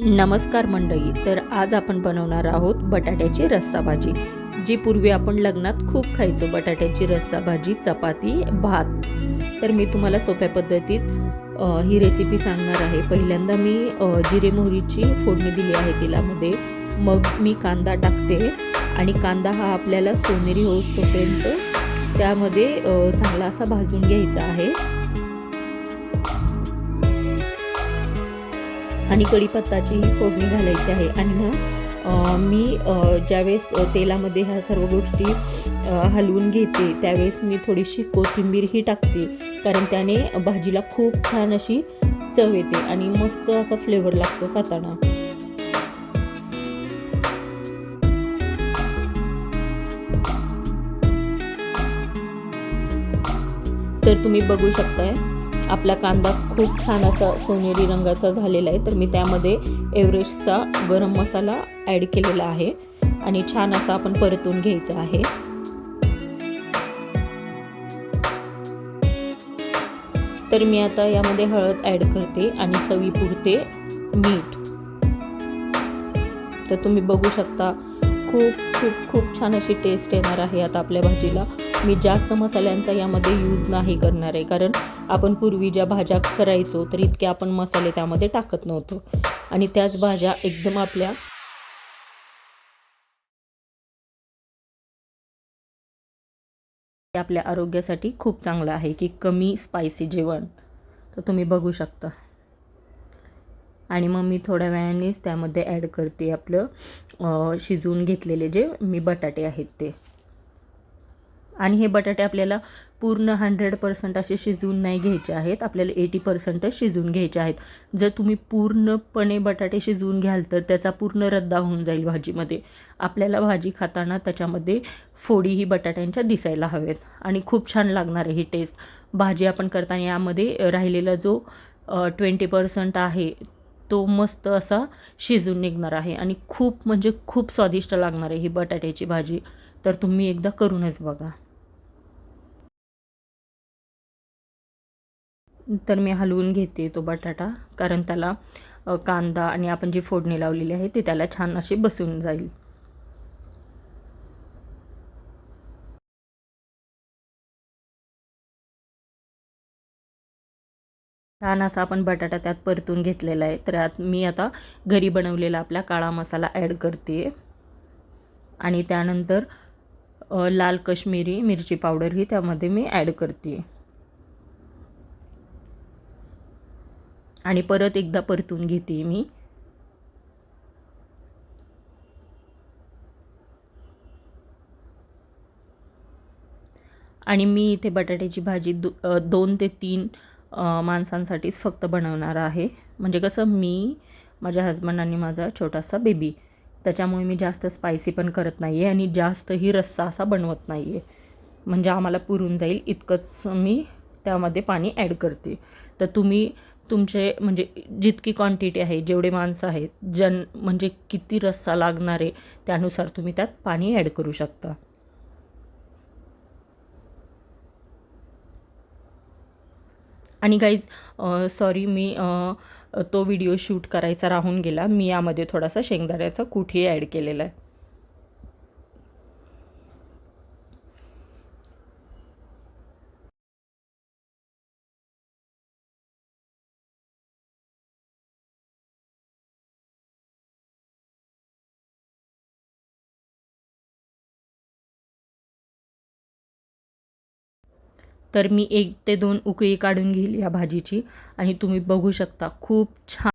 नमस्कार मंडळी तर आज आपण बनवणार आहोत बटाट्याची रस्सा भाजी जी पूर्वी आपण लग्नात खूप खायचो बटाट्याची रस्सा भाजी चपाती भात. तर मी तुम्हाला सोप्या पद्धतीत ही रेसिपी सांगणार आहे. पहिल्यांदा मी जिरे मोहरीची फोडणी दिली आहे तेलामध्ये. मग मी कांदा टाकते आणि कांदा हा आपल्याला सोनेरी होऊस तोपर्यंत त्यामध्ये चांगला असा भाजून घ्यायचा आहे. आणि कढीपत्ताची ही फोडणी घालायची आहे. आणि ना मी ज्यावेळेस तेलामध्ये ह्या सर्व गोष्टी हलवून घेते त्यावेळेस मी थोडीशी कोथिंबीर ही टाकते. कारण त्याने भाजीला खूप छान अशी चव येते आणि मस्त असा फ्लेवर लागतो खाताना. तर तुम्ही बघू शकताय आपला कांदा खूप छान असा सोनेरी रंगाचा झालेला आहे. तर मी त्यामध्ये एव्हरेस्टचा गरम मसाला ॲड केलेला आहे आणि छान असा आपण परतून घ्यायचा आहे. तर मी आता यामध्ये हळद ॲड करते आणि चवीपुरते मीठ. तर तुम्ही बघू शकता खूप खूप खूप छान अशी टेस्ट येणार आहे आता आपल्या भाजीला. मी जास्त मसाल्यांचा यामध्ये यूज नाही करणार आहे. कारण आपण पूर्वी ज्या भाज्या करायचो तर इतके आपण मसाले त्यामध्ये टाकत नव्हतो. आणि त्याच भाज्या एकदम आपल्या आपल्या आरोग्यासाठी खूप चांगलं आहे की कमी स्पायसी जेवण. तर तुम्ही बघू शकता. आणि मग मी थोड्या वेळानेच त्यामध्ये ॲड करते आपलं शिजवून घेतलेले जे मी बटाटे आहेत ते. आणि हे बटाटे आपल्याला पूर्ण हंड्रेड पर्सेंट असे शिजवून नाही घ्यायचे आहेत. आपल्याला एटी पर्सेंटच शिजवून घ्यायचे आहेत. जर तुम्ही पूर्णपणे बटाटे शिजवून घ्याल तर त्याचा पूर्ण रद्दा होऊन जाईल भाजीमध्ये. आपल्याला भाजी खाताना त्याच्यामध्ये फोडीही बटाट्यांच्या दिसायला हवेत. आणि खूप छान लागणार आहे ही टेस्ट भाजी आपण करताना यामध्ये राहिलेला जो ट्वेंटी पर्सेंट आहे तो मस्त असा शिजून निघणार आहे. आणि खूप म्हणजे खूप स्वादिष्ट लागणार आहे ही बटाट्याची भाजी. तर तुम्ही एकदा करूनच बघा. तर मी हलवून घेते तो बटाटा कारण त्याला कांदा आणि आपण जी फोडणी लावलेली आहे ती त्याला छान अशी बसून जाईल. छान असा आपण बटाटा त्यात परतून घेतलेला आहे. तर यात मी आता घरी बनवलेला आपला काळा मसाला ॲड करते आणि त्यानंतर लाल कश्मीरी मिरची पावडर ही त्यामध्ये मी ॲड करते आणि परत एकदा परतून घेते मी. आणि मी इथे बटाट्याची भाजी दो दोन ते तीन माणसांसाठीच फक्त बनवणार आहे. म्हणजे कसं मी माझ्या हजबंड आणि माझा छोटासा बेबी त्याच्यामुळे मी जास्त स्पायसी पण करत नाही आहे आणि जास्तही रस्सा असा बनवत नाही आहे म्हणजे आम्हाला पुरून जाईल इतकंच मी त्यामध्ये पाणी ॲड करते. तर तुम्ही तुमचे म्हणजे जितकी क्वांटिटी आहे जेवढे माणसं आहेत जन म्हणजे किती रस्सा लागणार आहे त्यानुसार तुम्ही त्यात पाणी ॲड करू शकता. आणि गाईज सॉरी मी तो व्हिडिओ शूट करायचा राहून गेला. मी यामध्ये थोडासा शेंगदाण्याचा कुठेही ॲड केलेला आहे? तर मी एक ते दोन उकळी काढून घेईल या भाजीची आणि तुम्ही बघू शकता खूप छान